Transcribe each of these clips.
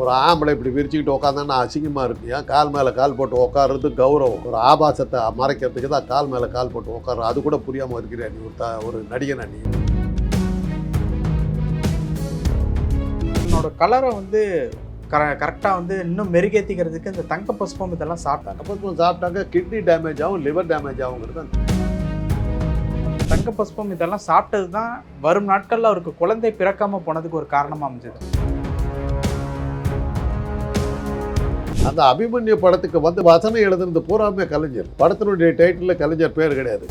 ஒரு ஆம்பளை இப்படி விரிச்சுக்கிட்டு உட்காந்தான்னா அசிங்கமாக இருக்கு. ஏன்? கால் மேலே கால் போட்டு உட்காருறது கௌரவம். ஒரு ஆபாசத்தை மறைக்கிறதுக்கு தான் கால் மேலே கால் போட்டு உட்காரு அது கூட புரியாமல் இருக்கிற நீ? ஒரு த ஒரு நடிகனா நீ? என்னோட கலரை வந்து கர கரெக்டாக வந்து இன்னும் மெருகேற்றிக்கிறதுக்கு இந்த தங்க புஷ்பம் இதெல்லாம் சாப்பிட்டாங்க. தங்கப்பஸ்பம் சாப்பிட்டாங்க. கிட்னி டேமேஜ் ஆகும் லிவர் டேமேஜ் ஆகுங்கிறது தங்க புஷ்பம் இதெல்லாம் சாப்பிட்டது தான் வரும் நாட்களில் அவருக்கு குழந்தை பிறக்காம போனதுக்கு ஒரு காரணமாக அமைஞ்சது. அந்த அபிமன்யு படத்துக்கு வந்து வசனம் எழுதுனது பூராமே கலைஞர். படத்தினுடைய டைட்டிலில் கலைஞர் பேர் கிடையாது.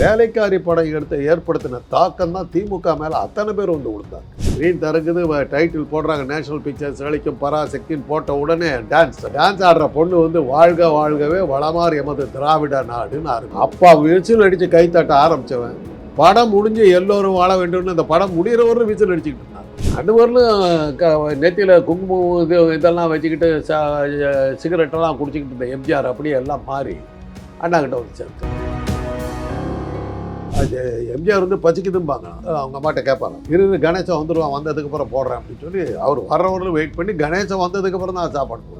வேலைக்காரி படம் எடுத்து ஏற்படுத்தின தாக்கம் தான் திமுக மேலே அத்தனை பேர் வந்து விழுந்தாங்க ஸ்க்ரீன் திறக்குது டைட்டில் போடுறாங்க நேஷனல் பிக்சர்ஸ் அளிக்கும் பராசக்தின்னு போட்ட உடனே டான்ஸ் டான்ஸ் ஆடுற பொண்ணு வந்து வாழ்க வாழ்கவே வளமார் எமது திராவிட நாடுன்னு ஆரம்பி அப்பா விசில் அடித்து கைத்தட்ட ஆரம்பித்தவன் படம் முடிஞ்சு எல்லோரும் வாழ வேண்டும்னு அந்த படம் முடிகிறவரும் விசில் அடிச்சுக்கிட்டு அந்த அனுவரிலும் க நெத்தியில் குங்குமம் இது இதெல்லாம் வச்சுக்கிட்டு ச சிகரெட்டெல்லாம் குடிச்சிக்கிட்டு இருந்த எம்ஜிஆர் அப்படியே எல்லாம் மாறி அண்ணா கிட்ட வந்து சேர்த்து. அது எம்ஜிஆர் வந்து பசிக்குதும்பாங்க. அவங்க அம்மாட்ட கேட்பாங்க. இருந்து கணேசன் வந்துடுவான் வந்ததுக்கப்புறம் போடுறேன் அப்படின்னு சொல்லி அவர் வர்றவர்களும் வெயிட் பண்ணி கணேசன் வந்ததுக்கு அப்புறம் தான் சாப்பாடு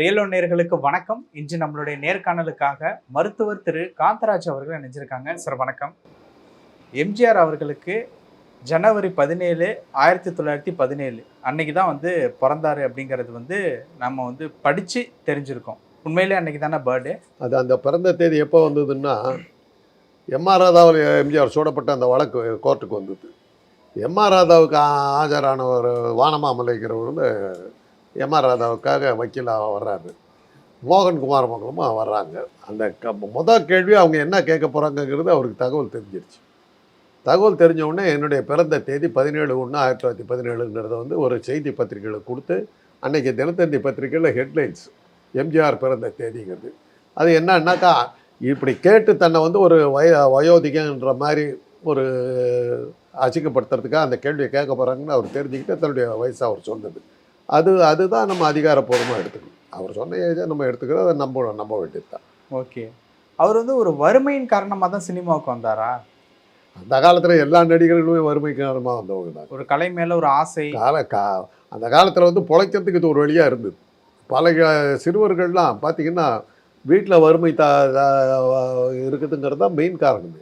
ரியலோ நேர்களுக்கு வணக்கம். இன்று நம்மளுடைய நேர்காணலுக்காக மருத்துவர் திரு. காந்தராஜ் அவர்கள் நினைச்சிருக்காங்க சார் வணக்கம். எம்ஜிஆர் அவர்களுக்கு ஜனவரி பதினேழு ஆயிரத்தி தொள்ளாயிரத்தி பதினேழு அன்னைக்கு தான் வந்து பிறந்தாரு அப்படிங்கிறது வந்து நம்ம வந்து படித்து தெரிஞ்சிருக்கோம். உண்மையிலே அன்னைக்கு தானே பர்த்டே? அது அந்த பிறந்த தேதி எப்போ வந்ததுன்னா எம்ஆர் ராதாவில் எம்ஜிஆர் சூடப்பட்ட அந்த வழக்கு கோர்ட்டுக்கு வந்தது. எம்ஆர் ராதாவுக்கு ஆஜரானவர் ஆஜரான ஒரு எம் ஆர் ராதாவுக்காக வக்கீலாக வர்றாரு. மோகன் குமார் வர்றாங்க. அந்த க முதல் கேள்வி அவங்க என்ன கேட்க போகிறாங்கங்கிறது அவருக்கு தகவல் தெரிஞ்சிருச்சு. தகவல் தெரிஞ்ச உடனே என்னுடைய பிறந்த தேதி பதினேழு ஒன்று ஆயிரத்தி தொள்ளாயிரத்தி பதினேழுங்கிறத வந்து ஒரு செய்தி பத்திரிகையில் கொடுத்து அன்றைக்கி தினத்தந்தி பத்திரிகையில் ஹெட்லைன்ஸ் எம்ஜிஆர் பிறந்த தேதிங்கிறது. அது என்னன்னாக்கா இப்படி கேட்டு தன்னை வந்து ஒரு வய வயோதிகன்ற மாதிரி ஒரு அசிங்கப்படுத்துறதுக்காக அந்த கேள்வியை கேட்க போகிறாங்கன்னு அவர் தெரிஞ்சுக்கிட்டு தன்னுடைய வயசை அவர் சொன்னது அது அதுதான் நம்ம அதிகாரப்பூர்வமாக எடுத்துக்கணும். அவர் சொன்ன ஏஜை நம்ம எடுத்துக்கிறோம் அதை நம்ப நம்ப வேண்டியது தான் ஓகே. அவர் வந்து ஒரு வறுமையின் காரணமாக தான் சினிமாவுக்கு வந்தாரா? அந்த காலத்தில் எல்லா நடிகர்களுமே வறுமை காரணமாக வந்தவங்க தான். ஒரு கலை மேல ஒரு ஆசை. கால கா அந்த காலத்தில் வந்து பிழைக்கிறதுக்கு இது ஒரு வழியாக இருந்தது. பல சிறுவர்கள்லாம் பார்த்தீங்கன்னா வீட்டில் வறுமை தா தா- இருக்குதுங்கிறது தான் மெயின் காரணமே.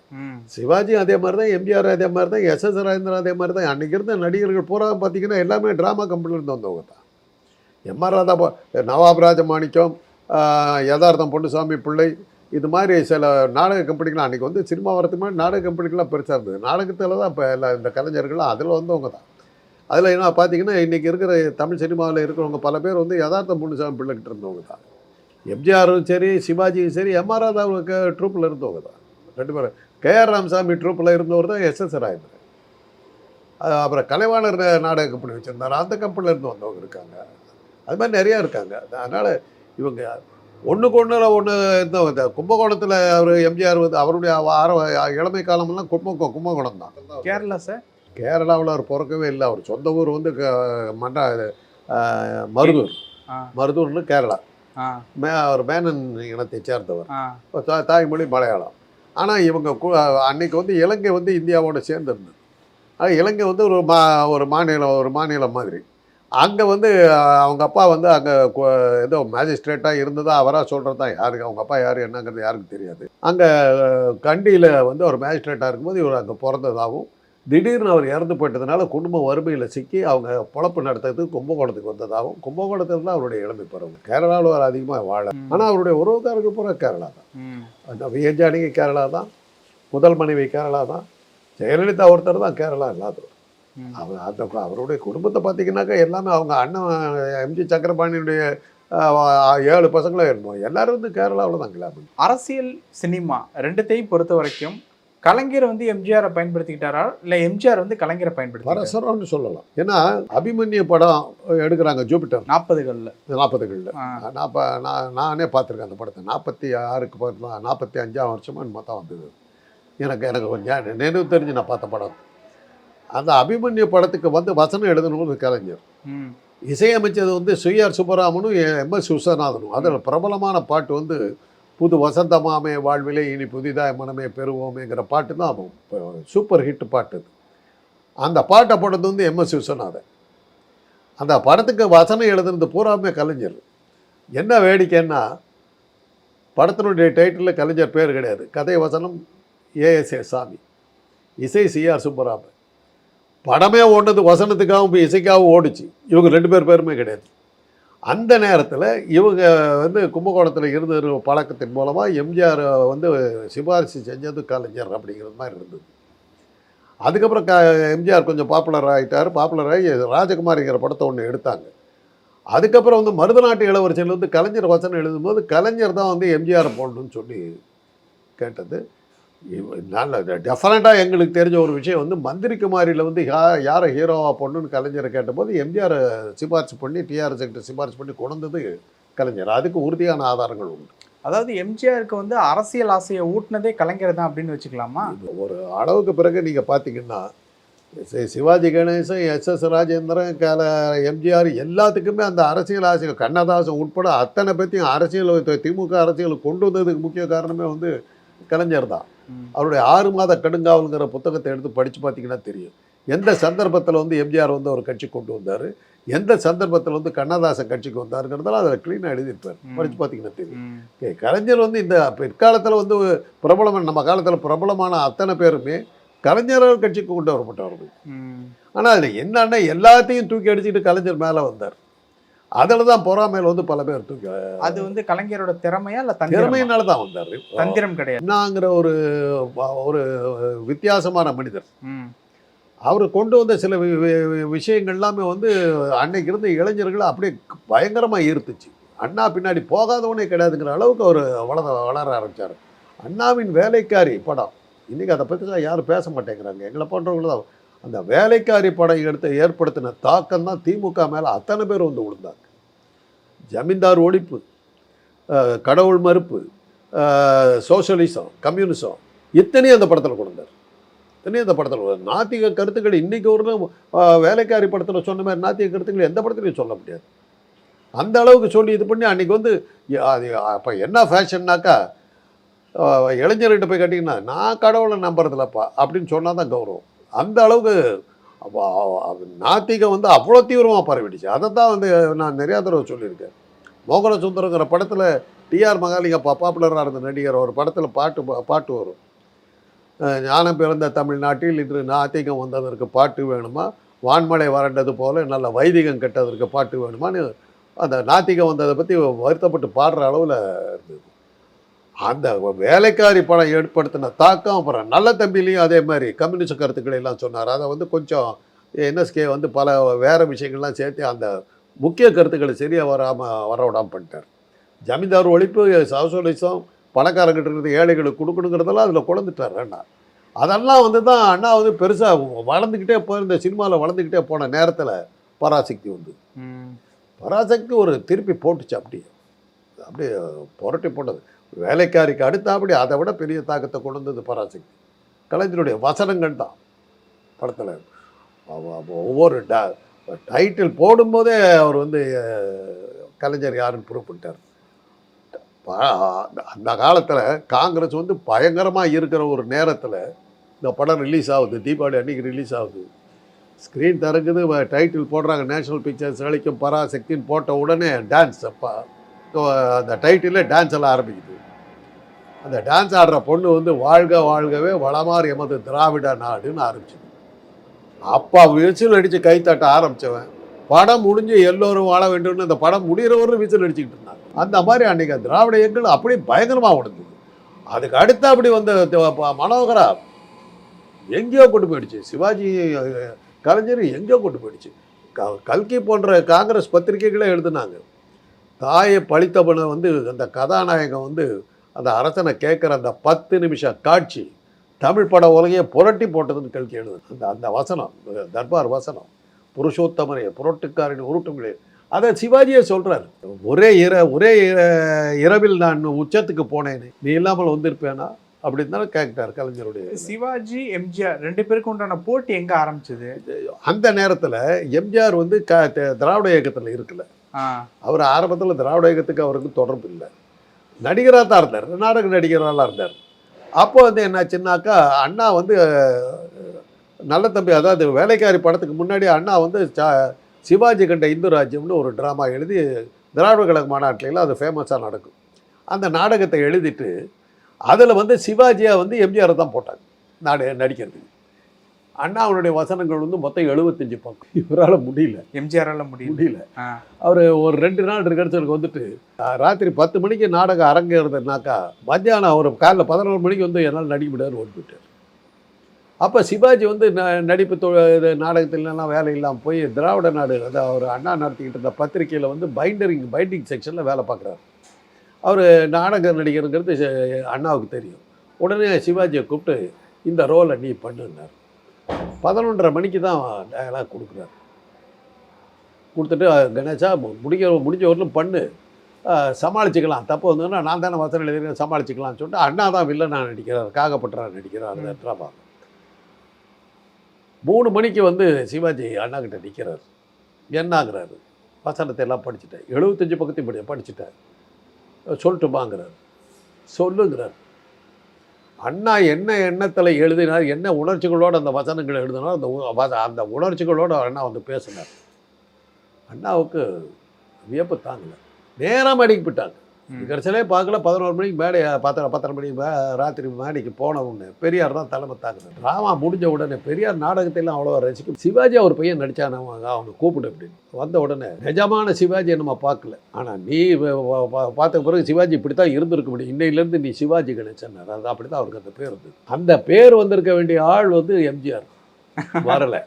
சிவாஜி அதே மாதிரி தான் எம்ஜிஆர் அதே மாதிரி தான் எஸ் எஸ் ராஜேந்திரன் அதே மாதிரி தான் அன்றைக்கி இருந்த நடிகர்கள் பூரா பார்த்தீங்கன்னா எல்லாமே ட்ராமா கம்பெனிலேருந்து வந்தவங்க தான். எம்ஆர் ராதா நவாப் ராஜ மாணிக்கம் யதார்த்தம் பொன்னுசாமி பிள்ளை இது மாதிரி சில நாடக கம்பெனிகள் அன்றைக்கி வந்து சினிமா வரதுக்கு முன்னாடி நாடக கம்பெனிகள்லாம் பெருசாக இருந்தது. நாடகத்தில் தான் இப்போ எல்லா இந்த கலைஞர்கள்லாம் அதில் வந்தவங்க தான். அதில் என்ன பார்த்தீங்கன்னா இன்றைக்கி இருக்கிற தமிழ் சினிமாவில் இருக்கிறவங்க பல பேர் வந்து யதார்த்தம் பொன்னுசாமி பிள்ளைகிட்ட இருந்தவங்க தான். எம்ஜிஆரும் சரி சிவாஜியும் சரி எம்ஆர் ராதாவுக்கு ட்ரூப்பில் இருந்தவங்க தான். ரெண்டு பேரும். கேஆர் ராமசாமி ட்ரூப்பில் இருந்தவர் தான் எஸ்எஸ் ராஜேந்திரன். அது அப்புறம் கலைவாணர் நாடக கம்பெனி வச்சுருந்தாரு. அந்த கம்பெனியில் இருந்து வந்தவங்க இருக்காங்க. அது மாதிரி நிறையா இருக்காங்க. அதனால் இவங்க ஒன்றுக்கு ஒன்று ஒன்று இந்த கும்பகோணத்தில் அவர் எம்ஜிஆர் வந்து அவருடைய ஆர இளமை காலமெல்லாம் கும்ப கும்பகோணம் தான். கேரளா சார்? கேரளாவில் அவர் பிறக்கவே இல்லை. அவர் சொந்த ஊர் வந்து க- மண்டா மருதூர். மருதூர்னு கேரளா. மே அவர் மேனன் இனத்தை சேர்ந்தவர். தாய்மொழி மலையாளம். ஆனால் இவங்க அன்னைக்கு வந்து இலங்கை வந்து இந்தியாவோட சேர்ந்துருந்தது. ஆனால் இலங்கை வந்து ஒரு மா ஒரு மாநிலம் ஒரு மாநிலம் மாதிரி. அங்கே வந்து அவங்க அப்பா வந்து அங்கே ஏதோ மேஜிஸ்ட்ரேட்டாக இருந்ததா அவராக சொல்கிறது தான் யாருக்கு அவங்க அப்பா யார் என்னங்கிறது யாருக்கும் தெரியாது. அங்கே கண்டியில் வந்து ஒரு மேஜிஸ்ட்ரேட்டாக இருக்கும்போது இவர் அங்கே பிறந்ததாகவும் திடீர்னு அவர் இறந்து போயிட்டதுனால குடும்பம் வறுமையில் சிக்கி அவங்க பொழப்பு நடத்துறதுக்கு கும்பகோணத்துக்கு வந்ததாகவும் கும்பகோணத்தில் தான் அவருடைய இளமை பருவம். கேரளாவில் அவர் அதிகமாக வாழ. ஆனால் அவருடைய உறவுக்காரர்கள் பூரா கேரளா தான். அந்த வியஞ்சானிக்கு கேரளா தான். முதல் மனைவி கேரளா தான். ஜெயலலிதா ஒருத்தர் தான் கேரளா இல்லாதவர். அவர் அந்த அவருடைய குடும்பத்தை பார்த்தீங்கன்னாக்கா எல்லாமே அவங்க அண்ணன் எம்ஜி சக்கரபாணியுடைய ஏழு பசங்களும் இருந்தோம். எல்லாரும் வந்து கேரளாவில் தான் கிளம்பி அரசியல் சினிமா ரெண்டுத்தையும் பொறுத்த வரைக்கும் கலைஞர் வந்து எம்ஜிஆரை பயன்படுத்திக்கிட்டாரா? இல்லை எம்ஜிஆர் வந்து கலைஞரை பயன்படுத்தி வரசரம்னு சொல்லலாம். ஏன்னா அபிமன்யு படம் எடுக்கிறாங்க ஜூபிட்டர் நாற்பதுகளில். நாற்பதுகளில். நாற்ப நான் நானே பார்த்துருக்கேன் அந்த படத்தை. நாற்பத்தி ஆறுக்கு பார்த்தா நாற்பத்தி அஞ்சாம் வருஷமா என்னமோ தான் வந்தது. எனக்கு எனக்கு கொஞ்சம் நினைவு தெரிஞ்சு நான் பார்த்த படம். அந்த அபிமன்யு படத்துக்கு வந்து வசனம் எழுதணும்னு கலைஞர். இசையமைச்சது வந்து சுயார் சுப்பராமனும் எம் எஸ் விஸ்வநாதனும். அதில் பிரபலமான பாட்டு வந்து புது வசந்தமாமே வாழ்விலே இனி புதிதாக மனமே பெறுவோமேங்கிற பாட்டு தான் சூப்பர் ஹிட் பாட்டு அந்த பாட்டை போட்டது வந்து எம்எஸ் விஸ்வநாதன் அந்த படத்துக்கு வசனம் எழுதுனது பூராமே கலைஞர். என்ன வேடிக்கைன்னா படத்தினுடைய டைட்டிலில் கலைஞர் பேர் கிடையாது. கதை வசனம் ஏஎஸ்ஏ சாமி. இசை சிஆர் சுப்பராமன். படமே ஓடுனது வசனத்துக்காகவும் இப்போ இசைக்காகவும் ஓடிச்சு. இவங்க ரெண்டு பேர் பேருமே கிடையாது. அந்த நேரத்தில் இவங்க வந்து கும்பகோணத்தில் இருந்த பழக்கத்தின் மூலமாக எம்ஜிஆர் வந்து சிபாரிசு செஞ்சது கலைஞர் அப்படிங்கிறது மாதிரி இருந்தது. அதுக்கப்புறம் க எம்ஜிஆர் கொஞ்சம் பாப்புலர் ஆகிட்டார் பாப்புலர் ஆகி ராஜகுமாரிங்கிற படத்தை ஒன்று எடுத்தாங்க. அதுக்கப்புறம் வந்து மருதநாட்டு இளவரசியில் வந்து கலைஞர் வசனம் எழுதும்போது கலைஞர் தான் வந்து எம்ஜிஆர் போடணும்னு சொல்லி கேட்டது. நல்ல டெஃபனட்டாக எங்களுக்கு தெரிஞ்ச ஒரு விஷயம் வந்து மந்திரி குமாரியில் வந்து யா யாரை ஹீரோவாக போடணும்னு கலைஞரை கேட்டபோது எம்ஜிஆர் சிபாரிசு பண்ணி டிஆர்எஸ் கிட்ட சிபாரிசு பண்ணி கொண்டது கலைஞர். அதுக்கு உறுதியான ஆதாரங்கள் உண்டு. அதாவது எம்ஜிஆருக்கு வந்து அரசியல் ஆசையை ஊட்டினதே கலைஞர் தான் அப்படின்னு வச்சுக்கலாமா? ஒரு அளவுக்கு பிறகு நீங்கள் பார்த்தீங்கன்னா சிவாஜி கணேசன் எஸ் எஸ் ராஜேந்திரன் கல எம்ஜிஆர் எல்லாத்துக்குமே அந்த அரசியல் ஆசைகள் கண்ணதாசன் உட்பட அத்தனை பற்றியும் அரசியல் திமுக அரசியல் கொண்டு வந்ததுக்கு முக்கிய காரணமே வந்து கலைஞர் தான். அவருடைய ஆறு மாத கடுங்காவல்ங்கிற புத்தகத்தை எடுத்து படித்து பார்த்தீங்கன்னா தெரியும் எந்த சந்தர்ப்பத்தில் வந்து எம்ஜிஆர் வந்து ஒரு கட்சி கொண்டு வந்தார் எந்த சந்தர்ப்பத்தில் வந்து கண்ணதாசன் கட்சிக்கு வந்தாருங்கிறதெல்லாம் அதில் க்ளீனாக எழுதியிருப்பார். படித்து பார்த்தீங்கன்னா தெரியும். ஓகே, கலைஞர் வந்து இந்த பிற்காலத்தில் வந்து பிரபலமான நம்ம காலத்தில் பிரபலமான அத்தனை பேருமே கலைஞர்கள் கட்சிக்கு கொண்டு வரப்பட்டவர்கள். ஆனால் அதில் என்னன்னா எல்லாத்தையும் தூக்கி அடிச்சுட்டு கலைஞர் மேலே வந்தார் அதில் தான் பொறாமையில் வந்து பல பேர் தூக்கி அது வந்து கலைஞரோட திறமையா இல்ல திறமையினால தான் வந்தார். தந்திரம் கிடையாது. அண்ணாங்கிற ஒரு ஒரு வித்தியாசமான மனிதர். அவர் கொண்டு வந்த சில விஷயங்கள் எல்லாமே வந்து அன்னைக்கு இருந்த இளைஞர்களை அப்படியே பயங்கரமாக ஈர்த்துச்சு. அண்ணா பின்னாடி போகாதவனே கிடையாதுங்கிற அளவுக்கு அவர் வளர வளர ஆரம்பித்தார் அண்ணாவின் வேலைக்காரி படம். இன்றைக்கி அதை பற்றி தான் யாரும் பேச மாட்டேங்கிறாங்க. எங்களை போன்றவங்க தான். அந்த வேலைக்காரி படம் எடுத்து ஏற்படுத்தின தாக்கம் தான் திமுக மேலே அத்தனை பேர் வந்து விழுந்தாங்க ஜமீன்தார் ஒழிப்பு கடவுள் மறுப்பு அஹ், சோஷலிசம் கம்யூனிசம் இத்தனையும் அந்த படத்தில் கொடுத்தார் இத்தனையும் அந்த படத்தில் கொண்டு நாத்திக கருத்துக்கள் இன்றைக்கி ஒரு வேலைக்காரி படத்தில் சொன்ன மாதிரி நாத்திக கருத்துக்கள் எந்த படத்துலையும் சொல்ல முடியாது. அந்த அளவுக்கு சொல்லி இது பண்ணி அன்றைக்கி வந்து அது அப்போ என்ன ஃபேஷன்னாக்கா இளைஞர்கிட்ட போய் கேட்டிங்கன்னா நான் கடவுளை நம்புறதில்லப்பா அப்படின்னு சொன்னால் தான் கௌரவம். அந்த அளவுக்கு அப்போ நாத்திகம் வந்து அவ்வளோ தீவிரமாக பரவிடுச்சு. அதை தான் வந்து நான் நிறையா தடவை சொல்லியிருக்கேன். மோகன சுந்தரங்கிற படத்தில் டிஆர் மகாலிங்க பாப்புலராக இருந்த நடிகர் ஒரு படத்தில் பாட்டு பா- பாட்டு வரும். ஞானம் பிறந்த தமிழ்நாட்டில் இன்று நாத்திகம் வந்ததற்கு பாட்டு வேணுமா? வான்மலை வறண்டது போல் நல்ல வைதிகம் கெட்டதற்கு பாட்டு வேணுமான்னு அந்த நாத்திகம் வந்ததை பற்றி வருத்தப்பட்டு பாடுற அளவில் இருந்தது. அந்த வேலைக்காரி படம் ஏற்படுத்தின தாக்கம் அப்புறம் நல்ல தம்பிலையும் அதே மாதிரி கம்யூனிஸ்ட் கருத்துக்களை எல்லாம் சொன்னார். அதை வந்து கொஞ்சம் என்எஸ்கே வந்து பல வேறு விஷயங்கள்லாம் சேர்த்து அந்த முக்கிய கருத்துக்களை சரியாக வராமல் வர விடாமல் பண்ணிட்டார். ஜமீன்தார் ஒழிப்பு சோசலிசம் பணக்காரங்கிட்ட இருக்கிறது ஏழைகளுக்கு கொடுக்கணுங்கிறதெல்லாம் அதில் குழந்துட்டார் அண்ணா. அதெல்லாம் வந்து தான் அண்ணா வந்து பெருசாக வளர்ந்துக்கிட்டே போயிருந்த சினிமாவில் வளர்ந்துக்கிட்டே போன நேரத்தில் பராசக்தி வந்து. பராசக்தி ஒரு திருப்பி போட்டுச்சு அப்படியே. அப்படியே புரட்டி போட்டது. வேலைக்காரிக்கு அடுத்தாப்படி அதை விட பெரிய தாக்கத்தை கொண்டு வந்தது பராசக்தி. கலைஞருடைய வசனங்கள் தான் படத்தில். ஒவ்வொரு ட டைட்டில் போடும்போதே அவர் வந்து கலைஞர் யாருன்னு ப்ரூவ் பண்ணிட்டார். ப- அந்த காலத்தில் காங்கிரஸ் வந்து பயங்கரமாக இருக்கிற ஒரு நேரத்தில் இந்த படம் ரிலீஸ் ஆகுது. தீபாவளி அன்றைக்கி ரிலீஸ் ஆகுது. ஸ்க்ரீன் திறக்குது டைட்டில் போடுறாங்க. நேஷனல் பிக்சர்ஸ் அளிக்கும் பராசக்தின்னு போட்ட உடனே டான்ஸ் அப்போ அந்த டைட்டிலே டான்ஸ் எல்லாம் ஆரம்பிக்குது. அந்த டான்ஸ் ஆடுற பொண்ணு வந்து வாழ்க வாழ்கவே வளமார் எமது திராவிட நாடுன்னு ஆரம்பிச்சது. அப்பா விசில் அடித்து கைத்தட்ட ஆரம்பித்தவன் படம் முடிஞ்சு எல்லோரும் வாழ வேண்டும்னு அந்த படம் முடிகிறவரும் விசில் அடிச்சுக்கிட்டு இருந்தாங்க. அந்த மாதிரி அன்றைக்கி திராவிட இயக்கங்கள் அப்படியே பயங்கரமாக உடந்தது அதுக்கு அடுத்து அப்படி வந்த மனோகரா எங்கேயோ கொண்டு போயிடுச்சு. சிவாஜி கலைஞர் எங்கேயோ கொண்டு போயிடுச்சு. க- கல்கி போன்ற காங்கிரஸ் பத்திரிகைகளே எழுதுனாங்க. தாயை பழித்தவனை வந்து அந்த கதாநாயகன் வந்து அந்த அரசனை கேட்குற அந்த பத்து நிமிஷ காட்சி தமிழ் பட உலகையே புரட்டி போட்டதுன்னு கல்கி எழுது அந்த அந்த வசனம் தர்பார் வசனம் புருஷோத்தமனே புரட்டுக்காரின் உருட்டுங்களே அதை சிவாஜியே சொல்றாரு. ஒரே இர ஒரே இர- இரவில் நான் உச்சத்துக்கு போனேன்னு நீ இல்லாமல் வந்திருப்பேனா? அப்படின்னு தானே கேட்டார் கலைஞருடைய சிவாஜி எம்ஜிஆர் ரெண்டு பேருக்கு உண்டான போட்டி எங்க ஆரம்பிச்சது? அந்த நேரத்தில் எம்ஜிஆர் வந்து க திராவிட இயக்கத்தில் இருக்குல்ல ஆ. அவர் ஆரம்பத்தில் திராவிட இயக்கத்துக்கு அவருக்கு தொடர்பு இல்லை. நடிகராக தான் இருந்தார். நாடக நடிகராக இருந்தார். அப்போ வந்து என்னாச்சுன்னாக்கா அண்ணா வந்து நல்ல தம்பி அதாவது வேலைக்காரி படத்துக்கு முன்னாடி அண்ணா வந்து சா சிவாஜி கண்ட இந்து ராஜ்யம்னு ஒரு ட்ராமா எழுதி திராவிட கழக மாநாட்டிலாம் அது ஃபேமஸாக நடக்கும். அந்த நாடகத்தை எழுதிட்டு அதில் வந்து சிவாஜியாக வந்து எம்ஜிஆரை தான் போட்டாங்க நாடு நடிக்கிறதுக்கு. அண்ணாவுடைய வசனங்கள் வந்து மொத்தம் எழுபத்தஞ்சு பக்கம். இவரால் முடியல. எம்ஜிஆரால முடியல. ஆ. அவர் ஒரு ரெண்டு நாள் இருக்கிறதுக்கு வந்துட்டு ராத்திரி பத்து மணிக்கு நாடகம் அரங்கேறதுனாக்கா மத்தியானம் அவர் காலைல பதினோரு மணிக்கு வந்து என்னால் நடிக்க முடியாது ஓடி போயிட்டார் அப்போ சிவாஜி வந்து ந- நடிப்பு தொ இது நாடகத்துலலாம் வேலை இல்லாமல் போய் திராவிட நாடு அதை அவர் அண்ணா நடத்திக்கிட்டு இருந்த பத்திரிக்கையில் வந்து பைண்டரிங் பைண்டிங் செக்ஷனில் வேலை பார்க்குறாரு அவர் நாடக நடிகருங்கிறது அண்ணாவுக்கு தெரியும். உடனே சிவாஜியை கூப்பிட்டு இந்த ரோலை நீ பண்ணுன்னார். பதினொன்றரை மணிக்கு தான் டயலாக் கொடுக்குறாரு. கொடுத்துட்டு கணேஷா மு- முடிக்க முடிஞ்ச வரலும் பண்ணு. சமாளிச்சுக்கலாம். தப்பு வந்ததுன்னா நான் தானே வசனம் எழுதிருக்கேன் சமாளிச்சுக்கலாம்னு சொல்லிட்டு அண்ணா தான் வில்லனா நடிக்கிறார் காகப்பட்டுறார் நடிக்கிறார் அந்த ட்ராமா மூணு மணிக்கு வந்து சிவாஜி அண்ணா கிட்ட நிற்கிறார் என்னாங்கிறாரு. வசனத்தை எல்லாம் படிச்சுட்டேன் எழுபத்தஞ்சு பக்கத்தையும் படி படிச்சுட்டேன் சொல்லட்டுமாங்கிறார். சொல்லுங்கிறார். அண்ணா என்ன எண்ணத்தில் எழுதினார் என்ன உணர்ச்சிகளோடு அந்த வசனங்களை எழுதினார் அந்த அந்த உணர்ச்சிகளோடு அண்ணா வந்து பேசினார். அண்ணாவுக்கு வியப்பு தாங்கலை. நேரம் அடிக்கப்பட்டாங்க. போயிட்டாங்க கடைசியிலே பார்க்கல பதினோரு மணிக்கு மேடைய பத்தரை பத்தரை மணிக்கு மே ராத்திரி மேடைக்கு போன உடனே பெரியார் தான் தலைமை தாக்குது. ட்ராமா முடிஞ்ச உடனே பெரியார் நாடகத்தையெல்லாம் அவ்வளோ ரசிக்கும். சிவாஜி அவர் பையன் நடிச்சான் அவங்க அவனை கூப்பிடு அப்படின்னு. வந்த உடனே நிஜமான சிவாஜியை நம்ம பார்க்கல. ஆனால் நீ பார்த்த பிறகு சிவாஜி இப்படி தான் இருந்திருக்க முடியும். இன்னையிலேருந்து நீ சிவாஜி கணேசன். அது அப்படி தான் அவருக்கு அந்த பேர் இருந்தது அந்த பேர் வந்திருக்க வேண்டிய ஆள் வந்து எம்ஜிஆர். வரலை.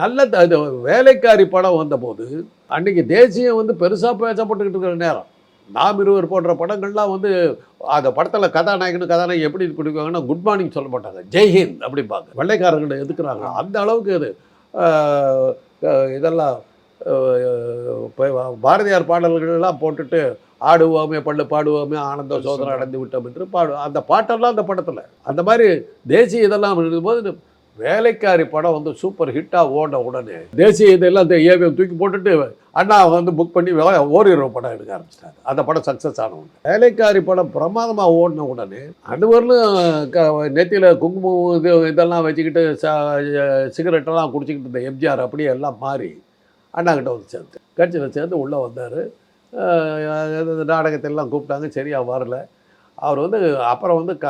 நல்ல வேலைக்காரி படம் வந்தபோது அன்னைக்கு தேசியம் வந்து பெருசாக பேசப்பட்டுக்கிட்டு இருக்கிற நேரம். நாம் இருவர் போன்ற படங்கள்லாம் வந்து அந்த படத்தில் கதாநாயகனு கதாநாயகி எப்படி பிடிக்குவாங்கன்னா குட் மார்னிங் சொல்ல மாட்டாங்க ஜெய்ஹிந்த் அப்படிம்பாங்க. வெள்ளைக்காரர்களை எதுக்குறாங்க? அந்த அளவுக்கு இது. இதெல்லாம் பாரதியார் பாடல்கள்லாம் போட்டுட்டு ஆடுவோமே பள்ளு பாடுவோமே ஆனந்த சோதனை அடைந்து விட்டோம் என்று பாடு அந்த பாட்டெல்லாம் அந்த படத்தில். அந்த மாதிரி தேசிய இதெல்லாம் இருக்கும்போது வேலைக்காரி படம் வந்து சூப்பர் ஹிட்டாக ஓடின உடனே தேசிய இதெல்லாம் இந்த ஏவிஎம் தூக்கி போட்டுட்டு அண்ணா வந்து புக் பண்ணி ஓரிரவு படம் எடுக்க ஆரம்பிச்சிட்டாங்க அந்த படம் சக்ஸஸ் ஆன உடனே. வேலைக்காரி படம் பிரமாதமாக ஓடின உடனே அது வரலும் க நெத்தியில் குங்குமம் இது இதெல்லாம் வச்சுக்கிட்டு ச சிகரெட்டெல்லாம் குடிச்சிக்கிட்டு இருந்த எம்ஜிஆர் அப்படியே எல்லாம் மாறி அண்ணா கிட்ட வந்து சேர்ந்து கட்சியில் சேர்ந்து உள்ளே வந்தார். நாடகத்தெல்லாம் கூப்பிட்டாங்க. சரியாக வரல. அவர் வந்து அப்புறம் வந்து க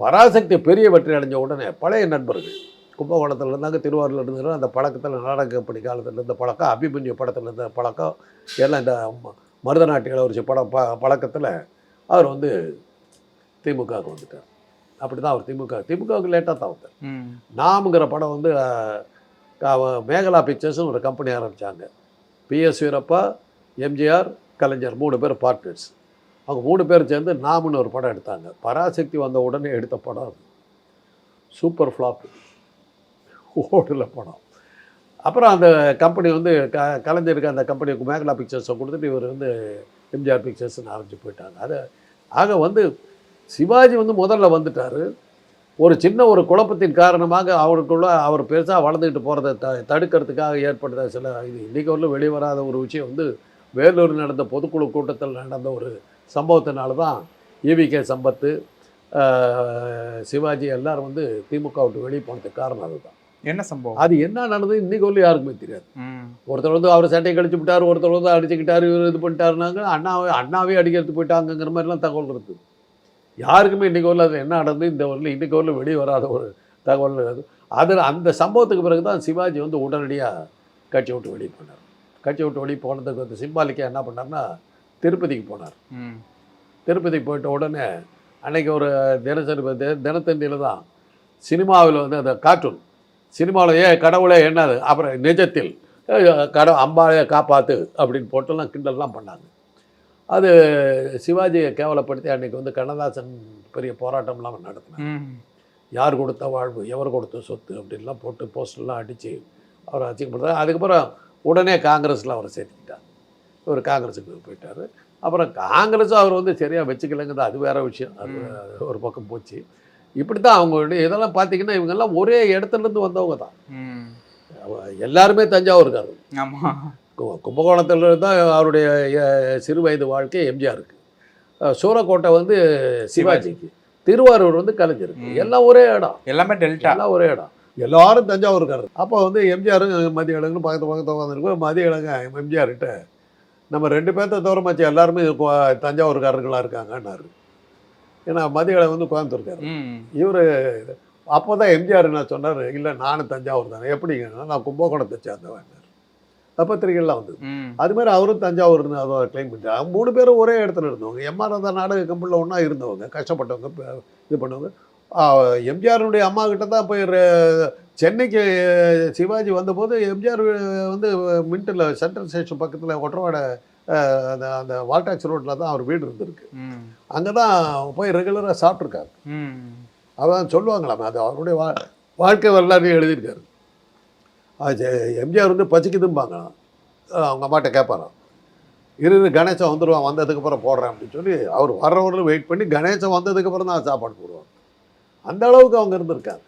பராசக்தி பெரிய வெற்றி அடைஞ்ச உடனே பழைய நண்பர்கள் கும்பகோணத்தில் இருந்தாங்க திருவாரூரில் இருந்தாங்க அந்த பழக்கத்தில் நாடகப்படி காலத்தில் இருந்த பழக்கம் அபிமன்யு படத்தில் இருந்த பழக்கம் எல்லாம் இந்த மருதநாட்டிய இளவரசி படம் ப பழக்கத்தில் அவர் வந்து திமுகவுக்கு வந்துட்டார். அப்படி தான் அவர் திமுக திமுகவுக்கு லேட்டாக தான் வந்தார். நாமுங்கிற படம் வந்து மேகலா பிக்சர்ஸ்னு ஒரு கம்பெனி ஆரம்பித்தாங்க பிஎஸ் வீரப்பா எம்ஜிஆர் கலைஞர் மூணு பேர் பார்ட்னர்ஸ் அவங்க மூணு பேர் சேர்ந்து நாமுன்னு ஒரு படம் எடுத்தாங்க. பராசக்தி வந்த உடனே எடுத்த படம் சூப்பர் ஃப்ளாப் ஓடல படம். அப்புறம் அந்த கம்பெனி வந்து க கலைஞருக்கு அந்த கம்பெனிக்கு மேகலா பிக்சர்ஸை கொடுத்துட்டு இவர் வந்து எம்ஜிஆர் பிக்சர்ஸ்னு ஆரம்பிச்சு போயிட்டாங்க. அது ஆக வந்து சிவாஜி வந்து முதல்ல வந்துட்டார். ஒரு சின்ன ஒரு குழப்பத்தின் காரணமாக அவருக்குள்ள அவர் பெருசாக வளர்ந்துக்கிட்டு போகிறத த தடுக்கிறதுக்காக ஏற்பட்ட சில இது இன்றைக்கி வரலும் வெளிவராத ஒரு விஷயம் வந்து வேலூர் நடந்த பொதுக்குழு கூட்டத்தில் நடந்த ஒரு சம்பவத்தினால தான் ஈவிகே சம்பத்து சிவாஜி எல்லாரும் வந்து திமுக விட்டு வெளியே போனதுக்கு காரணம் அதுதான். என்ன சம்பவம்? அது என்ன நடந்தது இன்னைக்கு வரலும் யாருக்குமே தெரியாது. ஒருத்தர் வந்து அவர் சட்டையை கழிச்சு விட்டார் ஒருத்தர் வந்து அடிச்சுக்கிட்டாரு இவர் இது பண்ணிட்டாருனாங்க அண்ணாவே அண்ணாவே அடிக்கிறதுக்கு போயிட்டாங்கங்கிற மாதிரிலாம் தகவல் இருக்குது. யாருக்குமே இன்றைக்கி வரல அது என்ன நடந்து இந்த வரல இன்றைக்கி வரல வெளியே வராத ஒரு தகவல் இருக்குது அதில் அந்த சம்பவத்துக்கு பிறகு தான் சிவாஜி வந்து உடனடியாக கட்சி விட்டு வெளியே போனார். கட்சி விட்டு வெளியே போனதுக்கு வந்து சிம்பாலிக்காக என்ன பண்ணார்னா திருப்பதிக்கு போனார். திருப்பதிக்கு போயிட்ட உடனே அன்னைக்கு ஒரு தினசரி தி- தினத்தந்தியில் தான் சினிமாவில் வந்து அந்த கார்ட்டூன் சினிமாவில் ஏ கடவுளே என்னது அப்புறம் நிஜத்தில் அஹ், கட அம்பாளையை காப்பாத்து அப்படின்னு போட்டெல்லாம் கிண்டல்லாம் பண்ணாங்க அது சிவாஜியை கேவலப்படுத்தி அன்னைக்கு வந்து கண்ணதாசன் பெரிய போராட்டம்லாம் நடத்தினாங்க. யார் கொடுத்த வாழ்வு எவர் கொடுத்த சொத்து அப்படின்லாம் போட்டு போஸ்டர்லாம் அடித்து அவரை அச்சிக்கப்படுறாரு அதுக்கப்புறம் உடனே காங்கிரஸில் அவரை சேர்த்துக்கிட்டார். இவர் காங்கிரஸுக்கு போயிட்டார். அப்புறம் காங்கிரஸும் அவர் வந்து சரியாக வச்சுக்கலங்கிறது அது வேற விஷயம். அது ஒரு பக்கம் போச்சு. இப்படி தான் அவங்களுடைய இதெல்லாம் பார்த்தீங்கன்னா இவங்கெல்லாம் ஒரே இடத்துலேருந்து வந்தவங்க தான். எல்லாருமே தஞ்சாவூர்காரர். கும்பகோணத்துல தான் அவருடைய சிறு வயது வாழ்க்கை எம்ஜிஆருக்கு சூரக்கோட்டை வந்து சிவாஜிக்கு. திருவாரூர் வந்து கலைஞருக்கு. எல்லாம் ஒரே இடம். எல்லாமே டெல்டா. எல்லாம் ஒரே இடம். எல்லாரும் தஞ்சாவூர்காரர். அப்போ வந்து எம்ஜிஆர் மதிய இழங்குன்னு பக்கத்து பக்கத்து உட்காந்துருக்கோம் மதிய இழங்க எம்ஜிஆர்கிட்ட நம்ம ரெண்டு பேர்த்த தவிர மச்ச எல்லாருமே தஞ்சாவூர்காரர்களாக இருக்காங்கன்னாரு. ஏன்னா மதிய இழங்கு வந்து கோயம்புத்தூர்காரர் ம். இவர் அப்போ தான் எம்ஜிஆர் என்ன சொன்னார் இல்லை நானும் தஞ்சாவூர் தானே எப்படிங்கன்னா நான் கும்பகோணத்தை சேர்ந்தவன் பத்திரிகைலாம் வந்தது. ம். அது மாதிரி அவரும் தஞ்சாவூர்னு அதை கிளைம் பண்ணிட்டு அவங்க மூணு பேரும் ஒரே இடத்துல இருந்தவங்க. எம்ஆர் அந்த நாடக கம்பெனியில் ஒன்றா இருந்தவங்க. கஷ்டப்பட்டவங்க இது பண்ணவங்க. எம்ஜிஆருடைய அம்மா கிட்ட தான் போய் சென்னைக்கு சிவாஜி வந்தபோது எம்ஜிஆர் வந்து மின்ட்டில் சென்ட்ரல் ஸ்டேஷன் பக்கத்தில் ஒற்றவாட அந்த அந்த வால்டாக்ஸ் ரோட்டில் தான் அவர் வீடு இருந்திருக்கு. அங்கே தான் போய் ரெகுலராக சாப்பிட்ருக்காரு அதான் சொல்லுவாங்களாம் அது அவருடைய வா வாழ்க்கை வரலாறு எழுதியிருக்காரு. அது எம்ஜிஆர் வந்து பசிக்குதும்பாங்களாம் அஹ் அவங்க அம்மாட்ட கேட்பாராம் இரு இரு, கணேசன் வந்துடுவான் வந்ததுக்கப்புறம் போடுறேன் அப்படின்னு சொல்லி அவர் வர்றவர்களும் வெயிட் பண்ணி கணேசன் வந்ததுக்கப்புறம் தான் சாப்பாடு போடுவாங்க. அந்த அளவுக்கு அவங்க இருந்திருக்காங்க.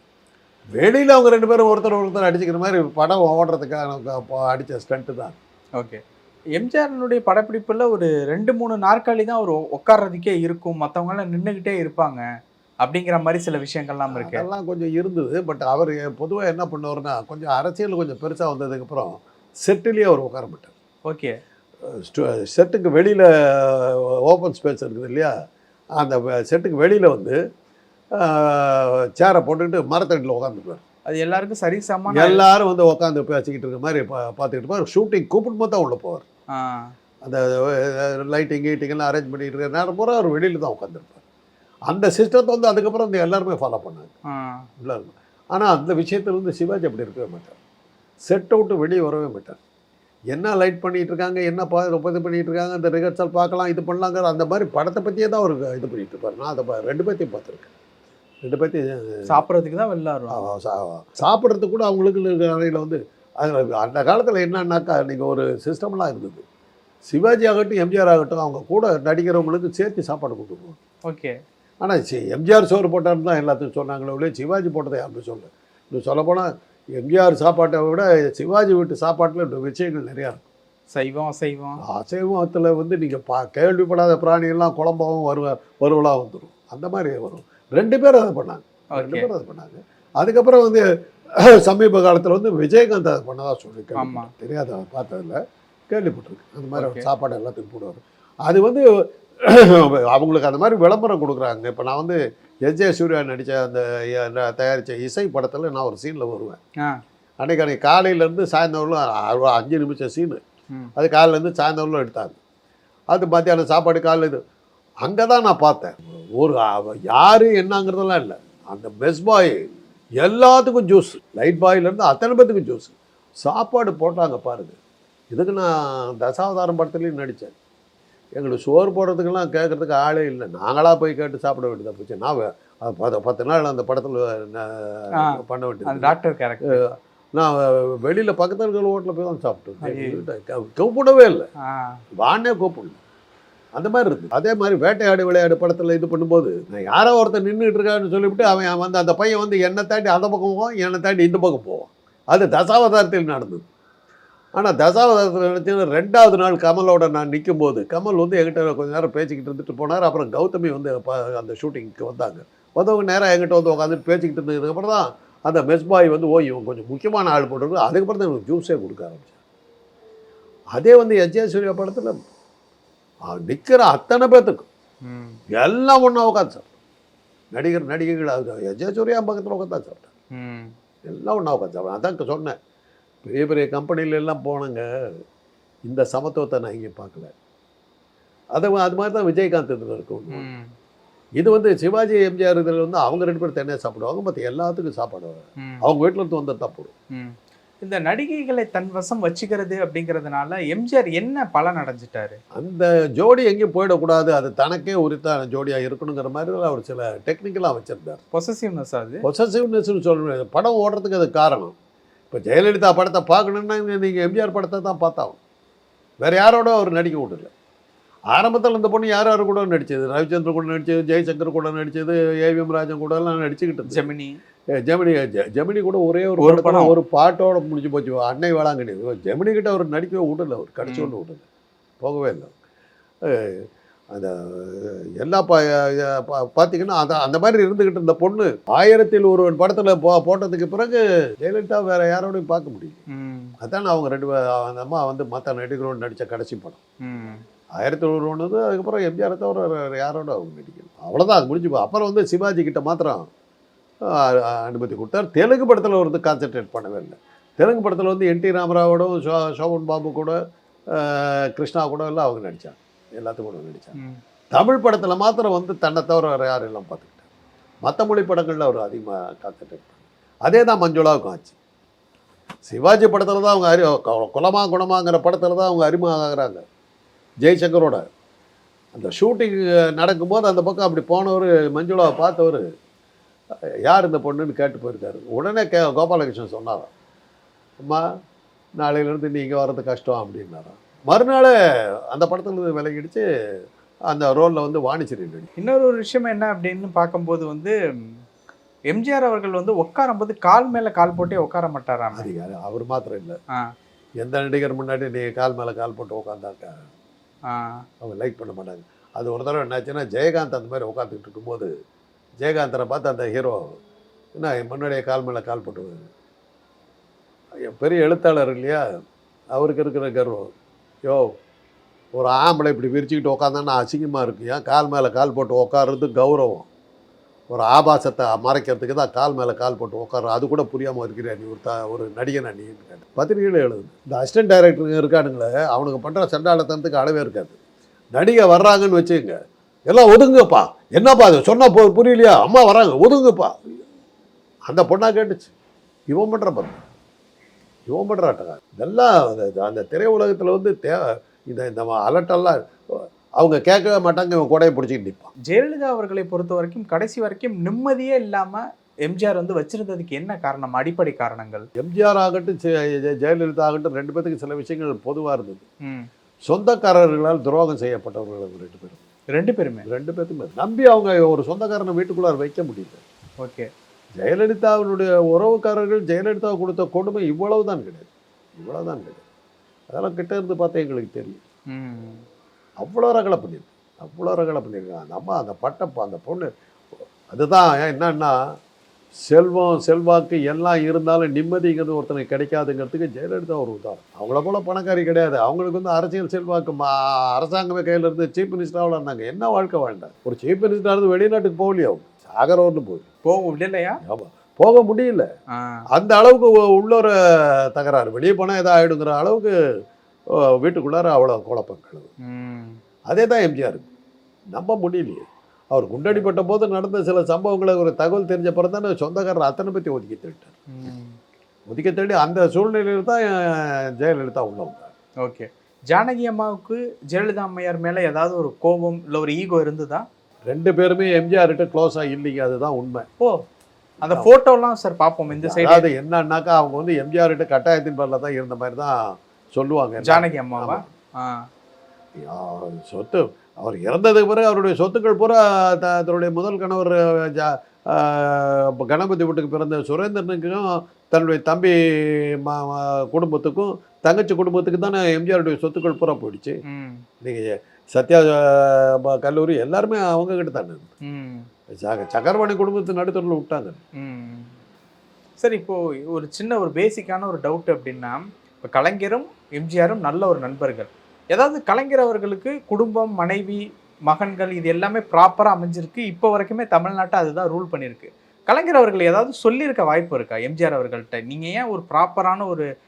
வெளியில் அவங்க ரெண்டு பேரும் ஒருத்தர் ஒருத்தர் அடிச்சுக்கிற மாதிரி படம் ஓடுறதுக்காக அடித்த ஸ்டண்ட்டு தான். ஓகே. எம்ஜிஆர்னுடைய படப்பிடிப்புல ஒரு ரெண்டு மூணு நாற்காலி தான் ஒரு உட்கார்றதுக்கே இருக்கும். மத்தவங்க எல்லாம் நின்னுகிட்டே இருப்பாங்க. அப்படிங்கிற மாதிரி சில விஷயங்கள்லாம் இருக்கு. அதெல்லாம் கொஞ்சம் இருந்தது. பட் அவர் பொதுவாக என்ன பண்ணுவார்னா கொஞ்சம் அரசியல் கொஞ்சம் பெருசாக வந்ததுக்கப்புறம் செட்டிலேயே அவர் உட்கார மாட்டார். ஓகே. செட்டுக்கு வெளியில் ஓப்பன் ஸ்பேஸ் இருக்குது இல்லையா? அந்த செட்டுக்கு வெளியில் வந்து சேரை போட்டுக்கிட்டு மரத்தடியில் உட்காந்துருப்பார் அது எல்லாருக்கும் சரிசமான எல்லாரும் வந்து உட்காந்து பேசிக்கிட்டு இருக்க மாதிரி பா பார்த்துக்கிட்டு இருப்பார். ஷூட்டிங் கூப்பிட்டு தான் உள்ளே போவார். அந்த லைட்டிங் கீட்டிங்கெல்லாம் அரேஞ்ச் பண்ணிட்டு இருக்கிற நேரம் பூரா அவர் வெளியில் தான் உட்காந்துருப்பார் அந்த சிஸ்டத்தை வந்து அதுக்கப்புறம் வந்து எல்லாருமே ஃபாலோ பண்ணாங்க. உள்ள ஆனால் அந்த விஷயத்தில் வந்து சிவாஜி அப்படி இருக்கவே மாட்டார். செட் விட்டு வெளியே வரவே மாட்டார். என்ன லைட் பண்ணிட்டு இருக்காங்க என்ன பா இது பண்ணிட்டு இருக்காங்க அந்த ரிஹர்சல் பார்க்கலாம் இது பண்ணலாங்கிற அந்த மாதிரி படத்தை பற்றியே தான் அவர் இது பண்ணிட்டு இருப்பார். நான் அதை ரெண்டு பேர்த்தையும் பார்த்துருக்கேன். ரெண்டு பேர்த்தையும் சாப்பிட்றதுக்கு தான் வெளில வருவாங்க ஆ, சா- சாப்பிட்றதுக்கு கூட அவங்களுக்கு இருக்கிற அறையில் வந்து அந்த காலத்தில் என்னன்னாக்கா நீங்கள் ஒரு சிஸ்டம்லாம் இருந்தது. சிவாஜி ஆகட்டும் எம்ஜிஆர் ஆகட்டும் அவங்க கூட நடிக்கிறவங்களுக்கு சேர்த்து சாப்பாடு கொடுத்துருவோம் ஓகே. ஆனால் சி எம்ஜிஆர் சோறு போட்டார்னு தான் எல்லாத்தையும் சொன்னாங்களே ஒழிய சிவாஜி போட்டதை யாருமே சொல்ல இன்னும் சொல்லப்போனால் எம்ஜிஆர் சாப்பாட்டை விட சிவாஜி வீட்டு சாப்பாட்டில் இன்னும் விஷயங்கள் நிறையா இருக்கும் சைவம் அசைவம். அசைவத்தில் வந்து நீங்கள் பா கேள்விப்படாத பிராணியெல்லாம் குழம்பாவும் வருவ வருவலாக வந்துடும் அந்த மாதிரி வரும். ரெண்டு பேரும் அதை பண்ணாங்க. ரெண்டு பேரும் அதை பண்ணாங்க. அதுக்கப்புறம் வந்து சமீப காலத்தில் வந்து விஜயகாந்த் அதை பண்ணதா சொல்லி ஆமா. கேள்விப்பட்டேன். தெரியாத பார்த்ததில்ல. கேள்விப்பட்டிருக்கு அந்த மாதிரி. சாப்பாடு எல்லாத்துக்கும் போடுவார். அது வந்து அவங்களுக்கு அந்த மாதிரி விளம்பரம் கொடுக்குறாங்க. இப்போ நான் வந்து எஸ். ஜே. சூர்யா நடித்த அந்த தயாரித்த இசை படத்தில் நான் ஒரு சீனில் வருவேன். ஆ. அன்னைக்கு அன்னைக்கு காலையிலேருந்து சாயந்தரம் அஞ்சு நிமிஷம் சீனு அது காலையிலேருந்து சாயந்தரம் எடுத்தாங்க. அது மத்தியானம் சாப்பாடு காலையில் இது. அங்கே தான் நான் பார்த்தேன். ஒரு யாரு என்னங்கிறதெல்லாம் இல்லை. அந்த மெஸ் பாய் எல்லாத்துக்கும் ஜூஸ் லைட் பாயிலேருந்து அத்தனை பேத்துக்கும் ஜூஸ் சாப்பாடு போட்டாங்க பாருங்க. இதுக்கு நான் தசாவதாரம் படத்துலையும் நடித்தேன் எங்களுக்கு சோறு போடுறதுக்கெல்லாம் கேட்குறதுக்கு ஆளே இல்லை. நாங்களாக போய் கேட்டு சாப்பிட வேண்டியதாக போச்சு. நான் பத்து நாள் அந்த படத்தில். பண்ண வேண்டியது. டாக்டர் கேரக்டர் நான் வெளியில் பக்கத்தில் இருக்கிற ஹோட்டலில் போய் தான். சாப்பிட்டேன். கூப்பிடவே இல்லை. வானே கூப்பிடல. அந்த மாதிரி இருக்கு. அதே மாதிரி வேட்டையாடு விளையாடு படத்தில் இது பண்ணும்போது நான் யாரோ ஒருத்தர் நின்றுட்டு இருக்கான்னு சொல்லிவிட்டு அவன் வந்து அந்த பையன் வந்து என்னை தாண்டி அந்த பக்கம் போவான் என்னை தாண்டி இந்த பக்கம் போவான். அது தசாவதாரத்தில் நடந்தது. ஆனால் தசாவதாரத்தில் நடத்தி ரெண்டாவது நாள் கமலோட நான் நிற்கும் போது கமல் வந்து என்கிட்ட கொஞ்ச நேரம் பேசிக்கிட்டு இருந்துட்டு போனார். அப்புறம் கௌதமி வந்து ப- அந்த ஷூட்டிங்க்கு வந்தாங்க. வந்தவங்க நேராக என்கிட்ட வந்து உட்காந்துட்டு பேசிக்கிட்டு இருந்ததுக்கப்புறம் தான் அந்த மெஸ் பாய் வந்து ஓ இவன் கொஞ்சம் முக்கியமான ஆள் போட்டிருக்கு அதுக்கப்புறம் தான் எனக்கு ஜூஸே கொடுக்க ஆரம்பிச்சேன் அதே வந்து எஜ்ஜே சூர்யா படத்தில் நிற்கிற அத்தனை பேர்த்துக்கும் எல்லாம் ஒன்றா உட்காந்து சாப்பிட்டேன் நடிகர் நடிகைகள் அது எஜ்ஜே சூர்யா பக்கத்தில் உட்காந்து சாப்பிட்டேன் எல்லாம் ஒன்றா உட்காந்து சாப்பிட்டேன் அதான் சொன்னேன். பெரிய பெரிய கம்பெனில எல்லாம் போனங்க. இந்த சமத்துவத்தை நான் இங்கே பார்க்கல. அது அது மாதிரி தான் விஜயகாந்த் இதில் இருக்கும் இது வந்து சிவாஜி எம்ஜிஆர் இதில் வந்து அவங்க ரெண்டு பேரும் தனியாக சாப்பிடுவாங்க. மற்ற எல்லாத்துக்கும் சாப்பாடு அவங்க வீட்டில் இருந்து வந்தால் தான் போடும். இந்த நடிகைகளை தன் வசம் வச்சுக்கிறது அப்படிங்கிறதுனால எம்ஜிஆர் என்ன பலன் அடைஞ்சிட்டாரு? அந்த ஜோடி எங்கேயும் போயிடக்கூடாது. அது தனக்கே உரித்தான ஜோடியாக இருக்கணுங்கிற மாதிரி அவர் சில டெக்னிக்கலாக வச்சுருந்தார். பொசசிவ்னஸ் அது? பொசசிவ்னஸ்னு சொல்ல முடியாது படம் ஓடுறதுக்கு அது காரணம். இப்போ ஜெயலலிதா படத்தை பார்க்கணுன்னா நீங்கள் எம்ஜிஆர் படத்தை தான் பார்த்தாகும் வேறு யாரோட அவர் நடிக்க விடல. ஆரம்பத்தில் இந்த பொண்ணு யார் யார் கூட நடிச்சது? ரவிச்சந்திரன் கூட நடிச்சது ஜெயசங்கர் கூட நடிச்சது ஏவிஎம் ராஜன் கூட எல்லாம் நடிச்சுக்கிட்டு. ஜெமினி. ஜெமினி ஜெமினி கூட ஒரே ஒரு ஒரு படம். ஒரு பாட்டோட முடிஞ்சு போச்சு. அன்னை வேளாங்கண்ணி. ஜெமினி கிட்ட அவர் நடிக்கவே விடல அவர் கடைசி ம். ஒன்று விடல. போகவே இல்லை. அந்த எல்லா பா பார்த்தீங்கன்னா அந்த அந்த மாதிரி இருந்துக்கிட்டு இருந்த பொண்ணு ஆயிரத்தில் ஒரு படத்தில் போ போட்டதுக்கு பிறகு ஜெயலலிதா வேற யாரோடையும் பார்க்க முடியல. ம். அதான் அவங்க ரெண்டு அந்த அம்மா வந்து மற்ற நடிகரோடு நடித்த கடைசி படம். ஆயிரத்தி ஒரு ஒன்று அதுக்கப்புறம் எம்ஜிஆர் தவிர யாரோட அவங்க நடிக்கணும். அவ்வளோதான் அது முடிஞ்சு அப்புறம் வந்து சிவாஜி கிட்ட மாத்திரம் அனுமதி கொடுத்தார். தெலுங்கு படத்தில் வந்து கான்சென்ட்ரேட் பண்ணவே இல்லை. தெலுங்கு படத்தில் வந்து என் டி ராமராவோடும் சோ சோபன் பாபு கூட கிருஷ்ணா கூட எல்லாம் அவங்க நடித்தாங்க எல்லாத்துக்கும் கூட நடித்தாங்க தமிழ் படத்தில் மாத்திரம் வந்து தன்னை தவிர வேறு யாரும் எல்லாம் பார்த்துக்கிட்டார் மற்ற மொழி படங்களில் அவர் அதிகமாக கான்சென்ட்ரேட் பண்ணார் அதே தான் மஞ்சுளாவுக்கும் ஆச்சு. சிவாஜி படத்தில் தான் அவங்க அறி குலமா குணமாங்கிற படத்தில் தான் அவங்க அறிமுகமாகறாங்க ஜெய்சங்கரோட. அந்த ஷூட்டிங் நடக்கும்போது அந்த பக்கம் அப்படி போனவர் மஞ்சுளாவை பார்த்தவர் யார் இந்த பொண்ணுன்னு கேட்டு போயிருக்காரு. உடனே கே கோபாலகிருஷ்ணன் சொன்னாராம். அம்மா நாளையிலேருந்து நீ இங்கே வர்றது கஷ்டம் அப்படின்னாராம். மறுநாள் அந்த படத்துல விலகிடுச்சு. அந்த ரோலில் வந்து வாணிச்சேரி இன்னொரு ஒரு விஷயம் என்ன அப்படின்னு பார்க்கும்போது வந்து எம்ஜிஆர் அவர்கள் வந்து உட்காரும்போது கால் மேல கால் போட்டே உட்கார மாட்டாராம்? அவர் மாத்திரம் இல்லை. எந்த நடிகர் முன்னாடி நீ கால் மேலே கால் போட்டு உட்காந்தாக்க அவங்க லைக் பண்ண மாட்டாங்க. அது ஒரு தடவை என்னாச்சுன்னா ஜெயகாந்த் அந்த மாதிரி உட்காந்துக்கிட்டு இருக்கும்போது ஜெயகாந்தனை பார்த்து அந்த ஹீரோ என்ன என் முன்னாடியே கால் மேலே கால் போட்டு என் பெரிய எழுத்தாளர் இல்லையா? அவருக்கு இருக்கிற கர்வம். யோ ஒரு ஆம்பளை இப்படி விரிச்சுக்கிட்டு உட்காந்தான்னா அசிங்கமாக இருக்கு. ஏன்? கால் மேலே கால் போட்டு உட்கார்றது கௌரவம். ஒரு ஆபாசத்தை மறைக்கிறதுக்கு தான் கால் மேலே கால் போட்டு உட்கார அது கூட புரியாமல் இருக்கிறியா நீ ஒரு த ஒரு நடிகனா நீன்னு கேட்டு பத்திரிகையில் எழுது இந்த அசிஸ்டன்ட் டைரக்டருங்க இருக்கானுங்களே அவனுக்கு பண்ணுற சண்டாளத்தனத்துக்கு அளவே இருக்காது. நடிகை வர்றாங்கன்னு வச்சுக்கோங்க. எல்லாம் ஒதுங்குப்பா என்னப்பா அது சொன்னால் போ புரியலையா? அம்மா வராங்க. ஒதுங்குப்பா அந்த பொண்ணாக கேட்டுச்சு. இவன் பண்ணுற பண்ண. இவன் பண்ணுறாட்டங்க இதெல்லாம் அந்த- அந்த திரை உலகத்தில் வந்து தே இந்த இந்த அலட்டெல்லாம் அவங்க கேட்கவே மாட்டாங்க இவன் கொடையை பிடிச்சிக்கிட்டு நிற்பான். ஜெயலலிதா அவர்களை பொறுத்த வரைக்கும் கடைசி வரைக்கும் நிம்மதியே இல்லாம எம்ஜிஆர் வந்து வச்சிருந்ததுக்கு என்ன காரணம்? அடிப்படை காரணங்கள்? எம்ஜிஆர் ஆகட்டும் ஜெயலலிதா ஆகட்டும் ரெண்டு பேத்துக்கு சில விஷயங்கள் பொதுவாக இருந்தது. சொந்தக்காரர்களால் துரோகம் செய்யப்பட்டவர்கள் அவங்க ரெண்டு பேரும். ரெண்டு பேருமே? ரெண்டு பேத்துக்குமே. நம்பி அவங்க ஒரு சொந்தக்காரனை வீட்டுக்குள்ளார வைக்க முடியல. ஓகே. ஜெயலலிதாவினுடைய உறவுக்காரர்கள் ஜெயலலிதா கொடுத்த கொடுமை இவ்வளவு தான் கிடையாது. இவ்வளவு தான் கிடையாது. அதெல்லாம் கிட்ட இருந்து பார்த்தா எங்களுக்கு தெரியும். அவ்வளோ ரகலை பண்ணியிருக்கு. அவ்வளோ ரகலை பண்ணியிருக்காங்க. அந்த அம்மா அந்த பட்டப்பா அந்த பொண்ணு அதுதான் என்னன்னா செல்வம் செல்வாக்கு எல்லாம் இருந்தாலும் நிம்மதிங்கிறது ஒருத்தனுக்கு கிடைக்காதுங்கிறதுக்கு ஜெயலலிதா ஒரு உதாரணம். அவங்கள போல பணக்காரி கிடையாது. அவங்களுக்கு வந்து அரசியல் செல்வாக்கு மா அரசாங்கமே கையில் இருந்து சீஃப் மினிஸ்டராக இருந்தாங்க. என்ன வாழ்க்கை வாழ்ந்தாங்க ஒரு சீஃப் மினிஸ்டராக இருந்து வெளிநாட்டுக்கு போகலையா அவங்க? சாகரோன்னு போய் போக விடலையா ஆமாம் போக முடியல. அந்த அளவுக்கு உ- உள்ளொரு தகராறு. வெளியே போனால் எதாவது ஆகிடுங்கிற அளவுக்கு வீட்டுக்குள்ளார அவ்வளோ குழப்பங்கள் அதே தான் எம்ஜிஆர். நம்ப முடியலையே. அவர் குண்டடிப்பட்ட போது நடந்த சில சம்பவங்களை ஒரு தகவல் தெரிஞ்ச பிறகு தானே சொந்தக்காரர் அத்தனை பற்றி ஒதுக்கி தள்ளிட்டார் ம். ஒதுக்கி தள்ளி அந்த சூழ்நிலையில் தான் ஜெயலலிதா உள்ள வந்தார். ஓகே. ஜானகி அம்மாவுக்கு ஜெயலலிதா அம்மையார் மேல ஏதாவது ஒரு கோபம் இல்ல ஒரு ஈகோ இருந்ததா? ரெண்டு பேருமே எம்ஜிஆர்கிட்ட க்ளோஸாக இல்லைங்க அதுதான் உண்மை. ஓ அந்த போட்டோலாம் சார் பார்ப்போம் இந்த சைடு அதாவது என்னன்னாக்கா அவங்க வந்து எம்ஜிஆர்கிட்ட கட்டாயத்தின் பேரில் தான் இருந்த மாதிரி தான் சொல்லுவாங்க. ஜானகி அம்மாவா? சொத்து. அவர் இறந்ததுக்கு பிறகு அவருடைய சொத்துக்கள் பூரா தன்னுடைய முதல் கணவர் ஜா- கணபதி வீட்டுக்கு பிறந்த சுரேந்திரனுக்கும் தன்னுடைய தம்பி ம- குடும்பத்துக்கும் தங்கச்சி குடும்பத்துக்கு தானே எம்ஜிஆருடைய சொத்துக்கள் பூரா போயிடுச்சு. நீங்கள் சத்யா கல்லூரி எல்லாருமே அவங்க கிட்ட தானே ம். ச- சக்கரபாணி குடும்பத்து நடுத்தரில் விட்டாங்க. சரி இப்போ ஒரு சின்ன ஒரு பேசிக்கான ஒரு டவுட் அப்படின்னா இப்போ கலைஞரும் எம்ஜிஆரும் நல்ல ஒரு நண்பர்கள். ஏதாவது கலைஞர் அவர்களுக்கு குடும்பம் மனைவி மகன்கள் இது எல்லாமே ப்ராப்பராக அமைஞ்சிருக்கு. இப்போ வரைக்குமே தமிழ்நாட்டை அதுதான் ரூல் பண்ணியிருக்கு. கலைஞர் அவர்கள் ஏதாவது சொல்லியிருக்க வாய்ப்பு இருக்கா? எம்ஜிஆர் அவர்கள்ட்ட நீங்கள் ஏன் ஒரு ப்ராப்பரான ஒரு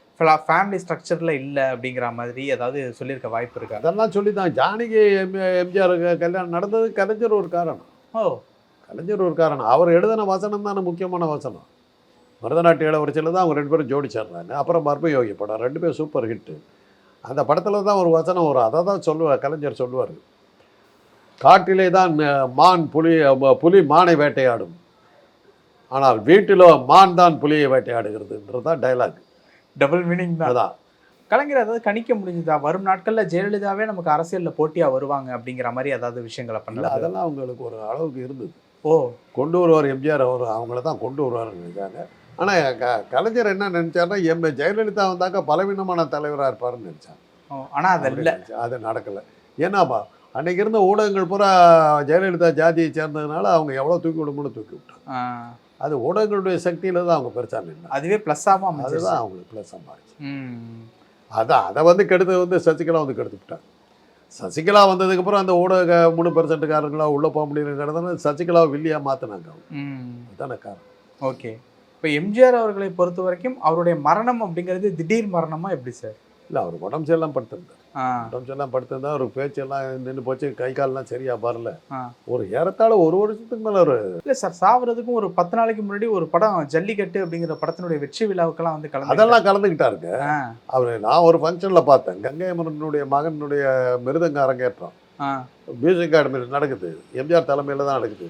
ஃபேமிலி ஸ்ட்ரக்சரில் இல்லை? அப்படிங்கிற மாதிரி ஏதாவது சொல்லியிருக்க வாய்ப்பு இருக்கா? அதெல்லாம் சொல்லி தான் ஜானகி எம் எம்ஜிஆர் கல்யாணம் நடந்தது கலைஞர் ஒரு காரணம். ஓ. கலைஞர் ஒரு காரணம். அவர் எழுதின வசனம் தானே முக்கியமான வசனம். மருதநாட்டு இளவரசியில் தான் அவங்க ரெண்டு பேரும் ஜோடி சேர்றாங்க. அப்புறம் மர்மயோகி படம். ரெண்டு பேரும் சூப்பர் ஹிட்டு அந்த படத்தில் தான் ஒரு வசனம் வரும். அதை தான் சொல்லுவார் கலைஞர் சொல்லுவார். காட்டிலே தான் மான் புலி புலி மானை வேட்டையாடும். ஆனால் வீட்டிலோ மான் தான் புலியை வேட்டையாடுகிறதுன்றது தான் டைலாக் டபுள் மீனிங் தான். அதான். கலைஞர் அதாவது கணிக்க முடிஞ்சுதா? வரும் நாட்கள்ல ஜெயலலிதாவே நமக்கு அரசியல்ல போட்டியா வருவாங்க அப்படிங்கிற மாதிரி ஏதாவது விஷயங்களை பண்ணல அதெல்லாம் அவங்களுக்கு ஒரு அளவுக்கு இருந்தது. ஓ. கொண்டு வருவார் எம்ஜிஆர் அவர். அவங்கள தான் கொண்டு வருவாருன்னு நினைச்சாங்க ஆனால் க கலைஞர் என்ன நினச்சாருன்னா எம். ஜெயலலிதா வந்தாக்க பலவீனமான தலைவராக இருப்பாருன்னு நினச்சாங்க ஓ, ஆனா அது இல்ல. அது நடக்கலை. ஏன்னாப்பா அன்னைக்கு இருந்த ஊடகங்கள் பூரா ஜெயலலிதா ஜாதியை சேர்ந்ததுனால அவங்க எவ்வளோ தூக்கி விடுமோன்னு தூக்கி விட்டாங்க. ஆ, அது ஊடகங்களுடைய சக்தியில தான் அவங்க பெருசா நின்னாங்க. அதுவே அமைஞ்சிருச்சு அதுதான் அவங்களுக்கு ப்ளஸ் சம்பாரிச்சு ம். அதான் அதை வந்து கெடுத்து வந்து சசிகலா வந்து கெடுத்து விட்டாங்க. சசிகலா வந்ததுக்கப்புறம் அந்த ஊடக மூணு பெர்சன்ட்டுக்காரங்களா உள்ளே போக முடியலங்கிறதுனால சசிகலாவை வில்லியாக மாற்றினாங்க அவங்க. ம். அதுதானே காரணம். ஓகே. இப்போ எம்ஜிஆர் அவர்களை பொறுத்த வரைக்கும் அவருடைய மரணம் அப்படிங்கிறது திடீர் மரணமா எப்படி சார்? இல்லை அவர் உடம்பு சரியில்லாம் படுத்திருந்தார். உடம்பு சரியில்லாம் படுத்திருந்தா ஒரு பேச்செல்லாம் நின்று போச்சு கை கால்லாம் சரியா வரல. ஒரு ஏறத்தாழ ஒரு வருஷத்துக்கு மேலே ஒரு இல்ல சார் சாவறதுக்கும் ஒரு பத்து நாளைக்கு முன்னாடி ஒரு படம் ஜல்லிக்கட்டு அப்படிங்கிற படத்தினுடைய வெற்றி விழாவுக்கெல்லாம் வந்து கலந்து அதெல்லாம் கலந்துக்கிட்டாருங்க. அவர் நான் ஒரு ஃபங்க்ஷனில் பார்த்தேன். கங்கை அமரனுடைய மகனுடைய மிருதங்க அரங்கேற்றம். மியூசிக் அகாடமி நடக்குது. எம்ஜிஆர் தலைமையில் தான் நடக்குது.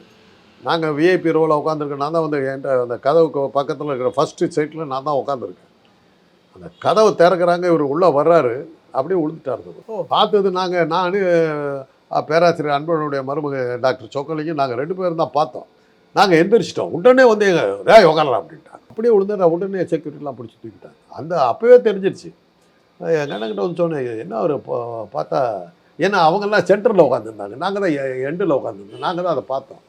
நாங்கள் விஐபி ரோவில் உட்காந்துருக்கோம் நான் தான் வந்து என்கிட்ட அந்த கதவுக்கு பக்கத்தில் இருக்கிற ஃபஸ்ட்டு சைட்டில் நான் தான் உட்காந்துருக்கேன் அந்த கதவை திறக்கிறாங்க இவர் உள்ளே வர்றாரு அப்படியே விழுந்துட்டார். பார்த்தது நாங்கள் நான் பேராசிரியர் அன்பனுடைய மருமக டாக்டர் சொக்கலிங்கும் நாங்கள் ரெண்டு பேரும் தான் பார்த்தோம். நாங்கள் எந்திரிச்சிட்டோம். உடனே வந்து எங்கள் ரே உட்காரலாம் அப்படின்ட்டாங்க. அப்படியே விழுந்துட்டா உடனே செக்யூரிட்டிலாம் பிடிச்சி தூக்கிட்டாங்க. அந்த அப்போவே தெரிஞ்சிருச்சு. எங்கள் அண்ணங்கிட்ட வந்து சொன்னேன் என்ன ஒரு பார்த்தா ஏன்னா அவங்கெல்லாம் சென்டரில் உட்காந்துருந்தாங்க நாங்கள் தான் எண்டில் உட்காந்துருந்தோம் நாங்கள் தான் அதை பார்த்தோம்.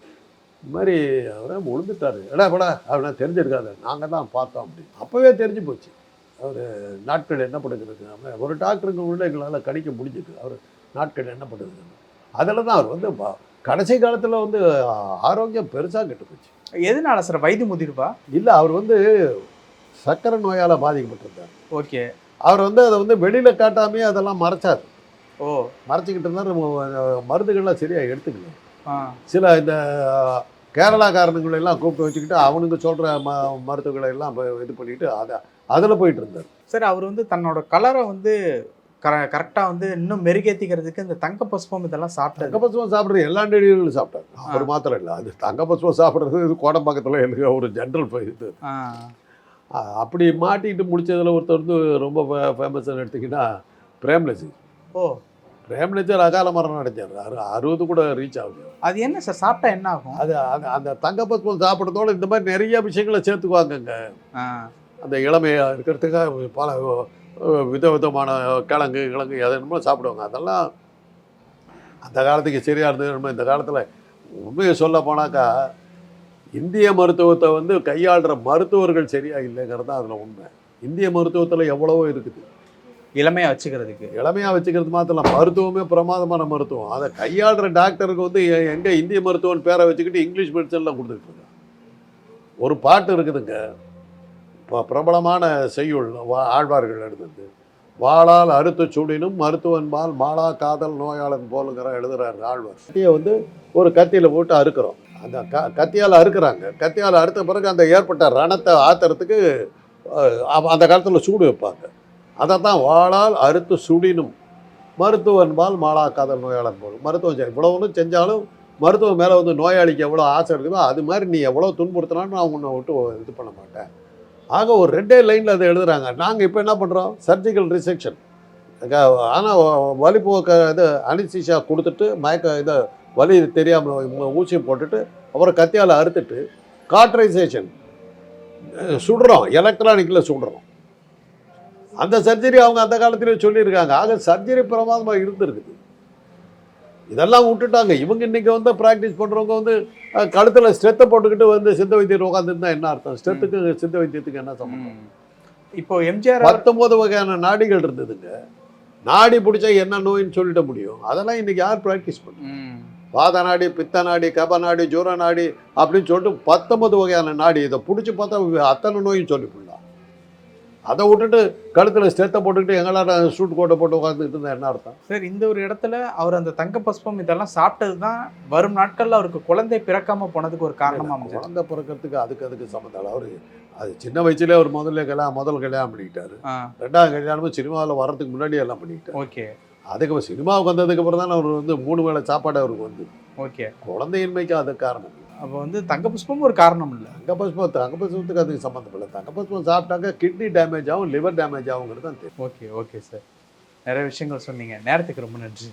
இந்த மாதிரி அவரே விழுந்துட்டாரு எடா படா அப்படின்னா தெரிஞ்சிருக்காது. நாங்கள் தான் பார்த்தோம் அப்படி. அப்போவே தெரிஞ்சு போச்சு. அவர் நாட்கள் என்ன படுகிறது ஒரு டாக்டருக்கு உள்ள எங்களால் கணிக்க முடிஞ்சுது. அவர் நாட்கள் என்ன படுகிறது அதில் தான் அவர் வந்து கடைசி காலத்தில் வந்து ஆரோக்கியம் பெருசாக கெட்டு போச்சு. எதனால சார்? வயது முதிர்வா? இல்லை அவர் வந்து சக்கரை நோயால் பாதிக்கப்பட்டிருந்தார். ஓகே. அவர் வந்து அதை வந்து வெளியில் காட்டாமே அதெல்லாம் மறைச்சார். ஓ. மறைச்சிக்கிட்டு இருந்தார். நம்ம மருந்துகள்லாம் சரியாக எடுத்துக்கல. சில இந்த கேரளாக்காரனுங்களை எல்லாம் கூப்பிட்டு வச்சுக்கிட்டு அவனுங்க சொல்கிற ம மருத்துவங்களை எல்லாம் இது பண்ணிட்டு அதை அதில் போயிட்டு இருந்தார். சார் அவர் வந்து தன்னோட கலரை வந்து கர கரெக்டாக வந்து இன்னும் மெருகேற்றிக்கிறதுக்கு இந்த தங்க புஷ்பம் இதெல்லாம் சாப்பிட்டது தங்கப்பசுவம் சாப்பிட்றது எல்லா நடிகர்களும் சாப்பிட்டாரு. அவர் மாத்திரம் இல்லை. அது தங்கப்பசுவம் சாப்பிட்றது இது கோடம்பாக்கத்தில் எனக்கு ஒரு ஜென்ரல் இது. அப்படி மாட்டிக்கிட்டு முடிச்சதுல ஒருத்தர் வந்து ரொம்ப ஃபேமஸ்ன்னு எடுத்திங்கன்னா பிரேம்லஜி. ஓ. பிரேம்லஜர் அகால மரணம் அடைஞ்சார் அறு அறுபது கூட ரீச் ஆகுது அது என்ன சார்? சாப்பிட்டா என்ன ஆகும்? அது அந்த அந்த தங்கப்பசுவம் சாப்பிட்றதோட இந்த மாதிரி நிறைய விஷயங்களை சேர்த்துக்குவாங்கங்க. அந்த இளமையாக இருக்கிறதுக்காக பல அஹ், விதவிதமான கிழங்கு கிழங்கு எது என்னமோ சாப்பிடுவாங்க. அதெல்லாம் அந்த காலத்துக்கு சரியாக இருந்தது நம்ம இந்த காலத்தில். உண்மையை சொல்ல போனாக்கா இந்திய மருத்துவத்தை வந்து கையாளுற மருத்துவர்கள் சரியா இல்லைங்கிறது தான் அதில் உண்மை. இந்திய மருத்துவத்தில் எவ்வளவோ இருக்குது. இளமையாக வச்சுக்கிறதுக்கு. இளமையாக வச்சுக்கிறது மாத்திரம் மருத்துவமே பிரமாதமான மருத்துவம். அதை கையாளுற டாக்டருக்கு வந்து எங்கே இந்திய மருத்துவன் பேரை வச்சுக்கிட்டு இங்கிலீஷ் மெடிசன்லாம் கொடுத்துட்டு ஒரு பாட்டு இருக்குதுங்க. இப்போ பிரபலமான செய்யுள் வா- ஆழ்வார்கள் எழுதுது. வாழால் அறுத்து சுடினும் மருத்துவன்பால் மாளா காதல் நோயாளன் போலுங்கிற எழுதுறாரு ஆழ்வார். கத்தியை வந்து ஒரு கத்தியில் போட்டு அறுக்கிறோம். அந்த க கத்தியால் அறுக்கிறாங்க. கத்தியால் அறுத்த பிறகு அந்த ஏற்பட்ட ரணத்தை ஆத்துறதுக்கு அந்த காலத்தில் சூடு வைப்பாங்க. அதை தான் வாழால் அறுத்து சுடினும். மருத்துவன்பால் மாளா காதல் நோயாளன் போலும் மருத்துவம் சரி இவ்வளோ ஒன்றும் செஞ்சாலும் மருத்துவம் மேலே வந்து நோயாளிக்கு எவ்வளோ ஆசை இருக்குதோ அது மாதிரி நீ எவ்வளோ துன்புறுத்தினாலும் நான் உன்னை விட்டு இது பண்ண மாட்டேன். ஆக ஒரு ரெண்டே லைனில் அதை எழுதுகிறாங்க நாங்கள் இப்போ என்ன பண்ணுறோம் சர்ஜிக்கல் ரிசெக்ஷன் ஆனால் வலி போக்க இது அனிசிஷா கொடுத்துட்டு மயக்க இதை வலி தெரியாமல் ஊசியை போட்டுட்டு அப்புறம் கத்தியால் அறுத்துட்டு காட்ரைசேஷன் சுடுறோம். எலக்ட்ரானிக்கில் சுடுறோம். அந்த சர்ஜரி அவங்க அந்த காலத்திலே சொல்லியிருக்காங்க. ஆக சர்ஜரி பிரமாதமாக இருந்திருக்குது. இதெல்லாம் விட்டுட்டாங்க. இவங்க இன்னைக்கு வந்து ப்ராக்டிஸ் பண்ணுறவங்க வந்து கழுத்துல ஸ்ட்ரெத்தை போட்டுக்கிட்டு வந்து சித்த வைத்தியர் உட்காந்துருந்தா என்ன அர்த்தம்? ஸ்ட்ரெத்துக்கு சித்த வைத்தியத்துக்கு என்ன சம்பந்தம். இப்போ எம்ஜிஆர் பத்தொன்பது வகையான நாடிகள் இருந்ததுங்க. நாடி பிடிச்சா என்ன நோயின்னு சொல்லிட முடியும். அதெல்லாம் இன்னைக்கு யார் ப்ராக்டிஸ் பண்ணும் ம். வாத நாடி பித்த நாடி கப நாடி ஜுர நாடி அப்படின்னு சொல்லிட்டு பத்தொன்பது வகையான நாடி. இதை பிடிச்சி பார்த்தா அத்தனை நோயும் சொல்லிவிடலாம் அதை விட்டுட்டு கழுத்தில் ஸ்டெத்தை போட்டுக்கிட்டு எங்களால் சூட் கோட்டை போட்டு உட்காந்துக்கிட்டு இருந்தா என்ன அர்த்தம்? சார் இந்த ஒரு இடத்துல அவர் அந்த தங்க புஷ்பம் இதெல்லாம் சாப்பிட்டது தான் வரும் நாட்கள்ல அவருக்கு குழந்தை பிறக்காம போனதுக்கு ஒரு காரணமா அமைஞ்சது. குழந்தை பிறக்கிறதுக்கு அதுக்கு அதுக்கு சம்மந்தம் அவர் அது சின்ன வயசுலேயே அவர் முதல்ல கல்யாணம் முதல் கல்யாணம் பண்ணிக்கிட்டாரு. ரெண்டாவது கல்யாணமும் சினிமாவில் வர்றதுக்கு முன்னாடி எல்லாம் பண்ணிக்கிட்டாரு. ஓகே. அதுக்கு சினிமாவுக்கு வந்ததுக்கு அப்புறம் தான் அவர் வந்து மூணு வேளை சாப்பாடு அவருக்கு வந்து ஓகே. குழந்தையின்மைக்கு அது காரணம். அப்போ வந்து தங்க ஒரு காரணம் இல்லை. தங்க புஷ்பம் அதுக்கு சம்மந்தம் இல்லை சாப்பிட்டாங்க கிட்னி டேமேஜ் ஆகும் லிவர் டேமேஜ் ஆகுங்கிறது தான் தெரியும். ஓகே ஓகே சார் நிறைய விஷயங்கள் சொன்னீங்க. நேரத்துக்கு ரொம்ப நன்றி.